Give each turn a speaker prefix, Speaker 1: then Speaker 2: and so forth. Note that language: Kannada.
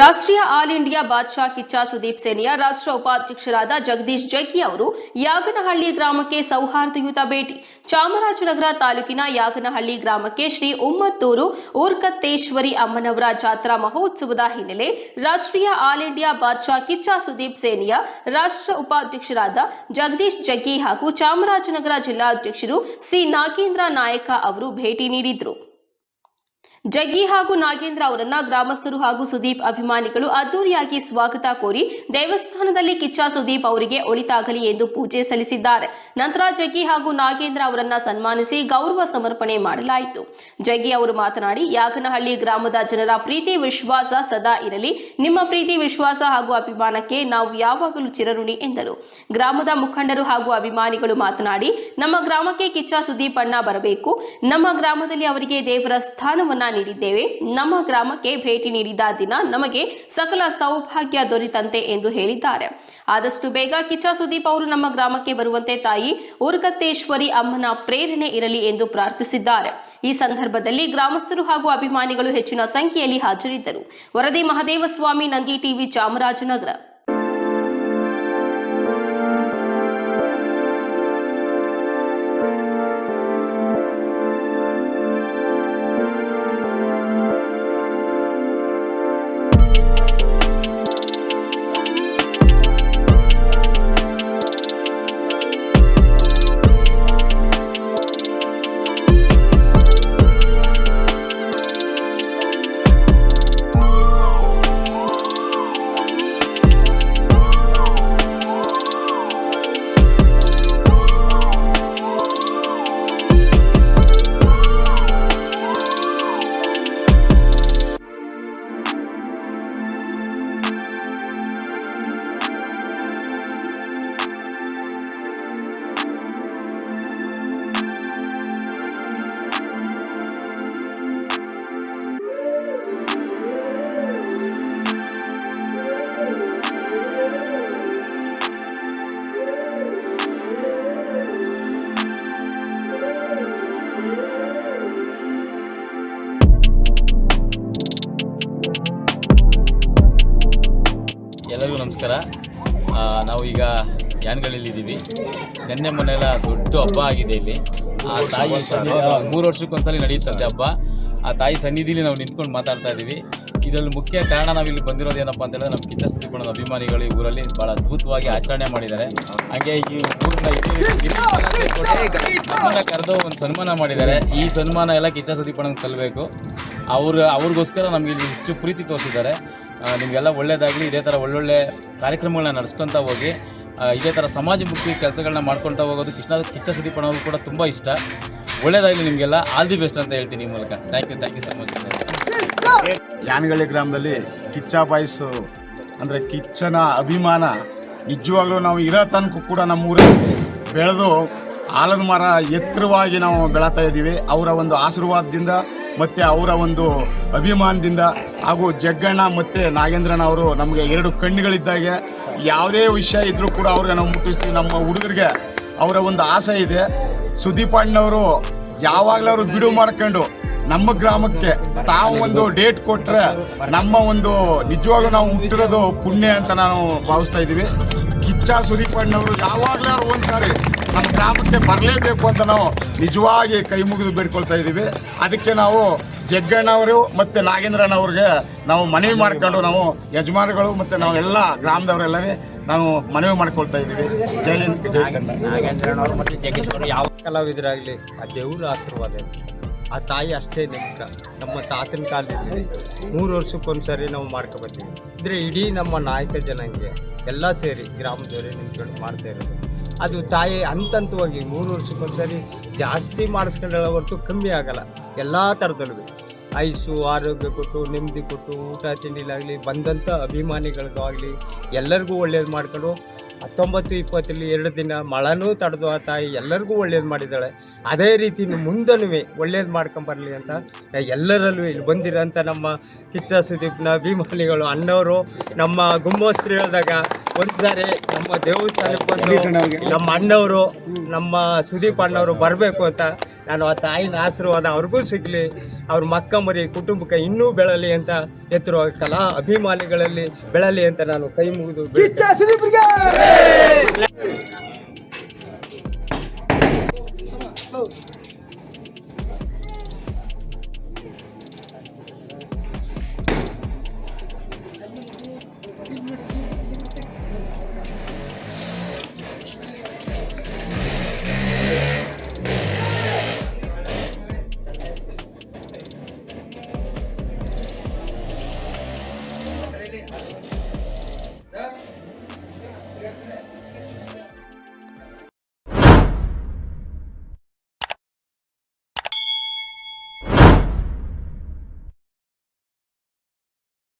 Speaker 1: ರಾಷ್ಟ್ರೀಯ ಆಲ್ ಇಂಡಿಯಾ ಬಾದ್ಶಾ ಕಿಚ್ಚ ಸುದೀಪ್ ಸೇನೆಯ ರಾಷ್ಟ್ರ ಉಪಾಧ್ಯಕ್ಷರಾದ ಜಗದೀಶ್ ಜಗ್ಗಿ ಅವರು ಯಾಗನಹಳ್ಳಿ ಗ್ರಾಮಕ್ಕೆ ಸೌಹಾರ್ದಯುತ ಭೇಟಿ. ಚಾಮರಾಜನಗರ ತಾಲೂಕಿನ ಯಾಗನಹಳ್ಳಿ ಗ್ರಾಮಕ್ಕೆ ಶ್ರೀ ಉಮ್ಮತ್ತೂರು ಊರ್ಕತ್ತೇಶ್ವರಿ ಅಮ್ಮನವರ ಜಾತ್ರಾ ಮಹೋತ್ಸವದ ಹಿನ್ನೆಲೆ ರಾಷ್ಟ್ರೀಯ ಆಲ್ ಇಂಡಿಯಾ ಬಾದ್ಶಾ ಕಿಚ್ಚಾ ಸುದೀಪ್ ಸೇನೆಯ ರಾಷ್ಟ್ರ ಉಪಾಧ್ಯಕ್ಷರಾದ ಜಗದೀಶ್ ಜಗ್ಗಿ ಹಾಗೂ ಚಾಮರಾಜನಗರ ಜಿಲ್ಲಾಧ್ಯಕ್ಷರು ಸಿ ನಾಗೇಂದ್ರ ನಾಯಕ ಅವರು ಭೇಟಿ ನೀಡಿದರು. ಜಗ್ಗಿ ಹಾಗೂ ನಾಗೇಂದ್ರ ಅವರನ್ನ ಗ್ರಾಮಸ್ಥರು ಹಾಗೂ ಸುದೀಪ್ ಅಭಿಮಾನಿಗಳು ಅದ್ದೂರಿಯಾಗಿ ಸ್ವಾಗತ ಕೋರಿ ದೇವಸ್ಥಾನದಲ್ಲಿ ಕಿಚ್ಚ ಸುದೀಪ್ ಅವರಿಗೆ ಒಳಿತಾಗಲಿ ಎಂದು ಪೂಜೆ ಸಲ್ಲಿಸಿದ್ದಾರೆ. ನಂತರ ಜಗ್ಗಿ ಹಾಗೂ ನಾಗೇಂದ್ರ ಅವರನ್ನ ಸನ್ಮಾನಿಸಿ ಗೌರವ ಸಮರ್ಪಣೆ ಮಾಡಲಾಯಿತು. ಜಗ್ಗಿ ಅವರು ಮಾತನಾಡಿ, ಯಾಗನಹಳ್ಳಿ ಗ್ರಾಮದ ಜನರ ಪ್ರೀತಿ ವಿಶ್ವಾಸ ಸದಾ ಇರಲಿ. ನಿಮ್ಮ ಪ್ರೀತಿ, ವಿಶ್ವಾಸ ಹಾಗೂ ಅಭಿಮಾನಕ್ಕೆ ನಾವು ಯಾವಾಗಲೂ ಚಿರಋಣಿ ಎಂದರು. ಗ್ರಾಮದ ಮುಖಂಡರು ಹಾಗೂ ಅಭಿಮಾನಿಗಳು ಮಾತನಾಡಿ, ನಮ್ಮ ಗ್ರಾಮಕ್ಕೆ ಕಿಚ್ಚ ಸುದೀಪ್ ಅಣ್ಣ ಬರಬೇಕು. ನಮ್ಮ ಗ್ರಾಮದಲ್ಲಿ ಅವರಿಗೆ ದೇವರ ಸ್ಥಾನವನ್ನ ನೀಡಿದ್ದೇವೆ. ನಮ್ಮ ಗ್ರಾಮಕ್ಕೆ ಭೇಟಿ ನೀಡಿದ ದಿನ ನಮಗೆ ಸಕಲ ಸೌಭಾಗ್ಯ ದೊರೆತಂತೆ ಎಂದು ಹೇಳಿದ್ದಾರೆ. ಆದಷ್ಟು ಬೇಗ ಕಿಚ್ಚ ಸುದೀಪ್ ಅವರು ನಮ್ಮ ಗ್ರಾಮಕ್ಕೆ ಬರುವಂತೆ ತಾಯಿ ಊರ್ಗತ್ತೇಶ್ವರಿ ಅಮ್ಮನ ಪ್ರೇರಣೆ ಇರಲಿ ಎಂದು ಪ್ರಾರ್ಥಿಸಿದ್ದಾರೆ. ಈ ಸಂದರ್ಭದಲ್ಲಿ ಗ್ರಾಮಸ್ಥರು ಹಾಗೂ ಅಭಿಮಾನಿಗಳು ಹೆಚ್ಚಿನ ಸಂಖ್ಯೆಯಲ್ಲಿ ಹಾಜರಿದ್ದರು. ವರದಿ ಮಹದೇವ ಸ್ವಾಮಿ, ನಂದಿ ಟಿವಿ ಚಾಮರಾಜನಗರ.
Speaker 2: ಎಲ್ಲರಿಗೂ ನಮಸ್ಕಾರ. ನಾವು ಈಗ ಯಾನಗಳಿಲ್ಲಿದ್ದೀವಿ ನೆನ್ನೆ ಮೊನ್ನೆಲ್ಲ ದೊಡ್ಡ ಹಬ್ಬ ಆಗಿದೆ ಇಲ್ಲಿ. ಆ ತಾಯಿ ಮೂರು ವರ್ಷಕ್ಕೊಂದ್ಸಲಿ ನಡೆಯುತ್ತಂತೆ ಹಬ್ಬ. ಆ ತಾಯಿ ಸನ್ನಿಧಿಲಿ ನಾವು ನಿಂತ್ಕೊಂಡು ಮಾತಾಡ್ತಾ ಇದ್ದೀವಿ. ಇದರಲ್ಲಿ ಮುಖ್ಯ ಕಾರಣ ನಾವು ಇಲ್ಲಿ ಬಂದಿರೋದು ಏನಪ್ಪ ಅಂತ ಹೇಳಿದ್ರೆ ನಮ್ಮ ಕಿಚ್ಚ ಸುದೀಪಣ್ಣನ ಅಭಿಮಾನಿಗಳು ಈ ಊರಲ್ಲಿ ಭಾಳ ಅದ್ಭುತವಾಗಿ ಆಚರಣೆ ಮಾಡಿದ್ದಾರೆ. ಹಾಗೆ ಈ ಊರಿನ ಕರೆದು ಒಂದು ಸನ್ಮಾನ ಮಾಡಿದ್ದಾರೆ. ಈ ಸನ್ಮಾನ ಎಲ್ಲ ಕಿಚ್ಚ ಸುದೀಪಣ್ಣಗೆ ಸಲ್ಲಬೇಕು ಅವ್ರ ಅವ್ರಿಗೋಸ್ಕರ ನಮಗೆ ಇಲ್ಲಿ ಹೆಚ್ಚು ಪ್ರೀತಿ ತೋರಿಸಿದ್ದಾರೆ. ನಿಮಗೆಲ್ಲ ಒಳ್ಳೆಯದಾಗಲಿ ಇದೇ ಥರ ಒಳ್ಳೊಳ್ಳೆ ಕಾರ್ಯಕ್ರಮಗಳನ್ನ ನಡೆಸ್ಕೊತಾ ಹೋಗಿ ಇದೇ ಥರ ಸಮಾಜಮುಖಿ ಕೆಲಸಗಳನ್ನ ಮಾಡ್ಕೊತಾ ಹೋಗೋದು ಕೃಷ್ಣ ಕಿಚ್ಚ ಸುದೀಪಣ್ಣವ್ರು ಕೂಡ ತುಂಬ ಇಷ್ಟ. ಒಳ್ಳೇದಾಗಲಿ ನಿಮಗೆಲ್ಲ. ಆಲ್ ದಿ ಬೆಸ್ಟ್ ಅಂತ ಹೇಳ್ತೀನಿ ಈ ಮೂಲಕ. Thank you thank you so much
Speaker 3: Yanagalli ಗ್ರಾಮದಲ್ಲಿ ಕಿಚ್ಚ ಬಾಯ್ಸು ಅಂದರೆ ಕಿಚ್ಚನ ಅಭಿಮಾನ ನಿಜವಾಗ್ಲೂ ನಾವು ಇರೋ ತನಕ ಕೂಡ ನಮ್ಮೂರಲ್ಲಿ ಬೆಳೆದು ಆಲದ ಮರ ಎತ್ತರವಾಗಿ ನಾವು ಬೆಳೀತಾ ಇದ್ದೀವಿ. ಅವರ ಒಂದು ಆಶೀರ್ವಾದದಿಂದ ಮತ್ತು ಅವರ ಒಂದು ಅಭಿಮಾನದಿಂದ ಹಾಗೂ ಜಗ್ಗಣ್ಣ ಮತ್ತು ನಾಗೇಂದ್ರನ ಅವರು ನಮಗೆ ಎರಡು ಕಣ್ಣುಗಳಿದ್ದಾಗೆ. ಯಾವುದೇ ವಿಷಯ ಇದ್ದರೂ ಕೂಡ ಅವ್ರಿಗೆ ನಾವು ಮುಟ್ಟಿಸ್ತೀವಿ. ನಮ್ಮ ಹುಡುಗರಿಗೆ ಅವರ ಒಂದು ಆಸೆ ಇದೆ. ಸುದೀಪ್ ಅಣ್ಣವರು ಯಾವಾಗಲೂ ಅವರು ಬಿಡು ಮಾಡ್ಕೊಂಡು ನಮ್ಮ ಗ್ರಾಮಕ್ಕೆ ತಾವು ಒಂದು ಡೇಟ್ ಕೊಟ್ಟರೆ ನಮ್ಮ ಒಂದು ನಿಜವಾಗ್ಲೂ ನಾವು ಹುಟ್ಟಿರೋದು ಪುಣ್ಯ ಅಂತ ನಾವು ಭಾವಿಸ್ತಾ ಇದ್ದೀವಿ. ಕಿಚ್ಚ ಸುದೀಪ್ ಅಣ್ಣವರು ಅವ್ರು ಒಂದ್ಸಾರಿ ನಮ್ಮ ಗ್ರಾಮಕ್ಕೆ ಬರಲೇಬೇಕು ಅಂತ ನಾವು ನಿಜವಾಗಿ ಕೈ ಮುಗಿದು ಬೇಡ್ಕೊಳ್ತಾ ಇದ್ದೀವಿ. ಅದಕ್ಕೆ ನಾವು ಜಗ್ಗಣ್ಣವರು ಮತ್ತು ನಾಗೇಂದ್ರನವ್ರಿಗೆ ನಾವು ಮನವಿ ಮಾಡ್ಕೊಂಡು ನಾವು ಯಜಮಾನಗಳು ಮತ್ತು ನಾವು ಎಲ್ಲ ಗ್ರಾಮದವರೆಲ್ಲವೇ ನಾವು ಮನವಿ ಮಾಡ್ಕೊಳ್ತಾ ಇದ್ದೀವಿ. ಜೈ ಜೈ ಜಗೇಶ್ವರು
Speaker 4: ಯಾವ ಕಲಾವಿದರಾಗಲಿ ಆ ದೇವರ ಆಶೀರ್ವಾದ ಆ ತಾಯಿ ಅಷ್ಟೇ ನಿಮ್ಮ ನಮ್ಮ ತಾತನ ಕಾಲದಲ್ಲಿ ಮೂರು ವರ್ಷಕ್ಕೊಂದ್ಸರಿ ನಾವು ಮಾಡ್ಕೊಬರ್ತೀವಿ ಅಂದರೆ ಇಡೀ ನಮ್ಮ ನಾಯಕ ಜನಾಂಗ ಎಲ್ಲ ಸೇರಿ ಗ್ರಾಮದವರೇ ನಿಂತ್ಕೊಂಡು ಮಾಡ್ತಾ ಇರೋದು. ಅದು ತಾಯಿ ಹಂತ ಹಂತವಾಗಿ ಮೂರು ವರ್ಷಕ್ಕೊಂದ್ಸರಿ ಜಾಸ್ತಿ ಮಾಡಿಸ್ಕೊಂಡಳ ಹೊರತು ಕಮ್ಮಿ ಆಗಲ್ಲ. ಎಲ್ಲ ಥರದಲ್ಲೂ ಆಯುಸ್ಸು ಆರೋಗ್ಯ ಕೊಟ್ಟು ನೆಮ್ಮದಿ ಕೊಟ್ಟು ಊಟ ತಿಂಡಿಲಾಗಲಿ ಬಂದಂಥ ಅಭಿಮಾನಿಗಳಿಗಾಗಲಿ ಎಲ್ಲರಿಗೂ ಒಳ್ಳೇದು ಮಾಡ್ಕೊಂಡು ಹತ್ತೊಂಬತ್ತು ಇಪ್ಪತ್ತರಲ್ಲಿ ಎರಡು ದಿನ ಮಳನೂ ತಡೆದು ಆ ತಾಯಿ ಎಲ್ಲರಿಗೂ ಒಳ್ಳೇದು ಮಾಡಿದ್ದಾಳೆ. ಅದೇ ರೀತಿ ಮುಂದನೂ ಒಳ್ಳೇದು ಮಾಡ್ಕೊಂಬರಲಿ ಅಂತ ಎಲ್ಲರಲ್ಲೂ ಇಲ್ಲಿ ಬಂದಿರೋಂಥ ನಮ್ಮ ಕಿಚ್ಚ ಸುದೀಪ್ನ ಅಭಿಮಾನಿಗಳು ಅಣ್ಣವರು ನಮ್ಮ ಗುಂಬೋಸ್ತ್ರು ಹೇಳಿದಾಗ ಒಂದ್ಸಾರಿ ನಮ್ಮ ದೇವಸ್ಥಾನಕ್ಕೆ ಬಂದು ನಮ್ಮ ಅಣ್ಣವರು ನಮ್ಮ ಸುದೀಪ್ ಅಣ್ಣವರು ಬರಬೇಕು ಅಂತ ನಾನು ಆ ತಾಯಿನ ಆಶೀರ್ವಾದ ಅವ್ರಿಗೂ ಸಿಗಲಿ ಅವ್ರ ಮಕ್ಕ ಮರಿ ಕುಟುಂಬಕ್ಕೆ ಇನ್ನೂ ಬೆಳಲಿ ಅಂತ ಎತ್ತರುವ ಕಲಾ ಅಭಿಮಾನಿಗಳಲ್ಲಿ ಬೆಳಲಿ ಅಂತ ನಾನು ಕೈ ಮುಗಿದು ಬೇಡ್ತೇನೆ.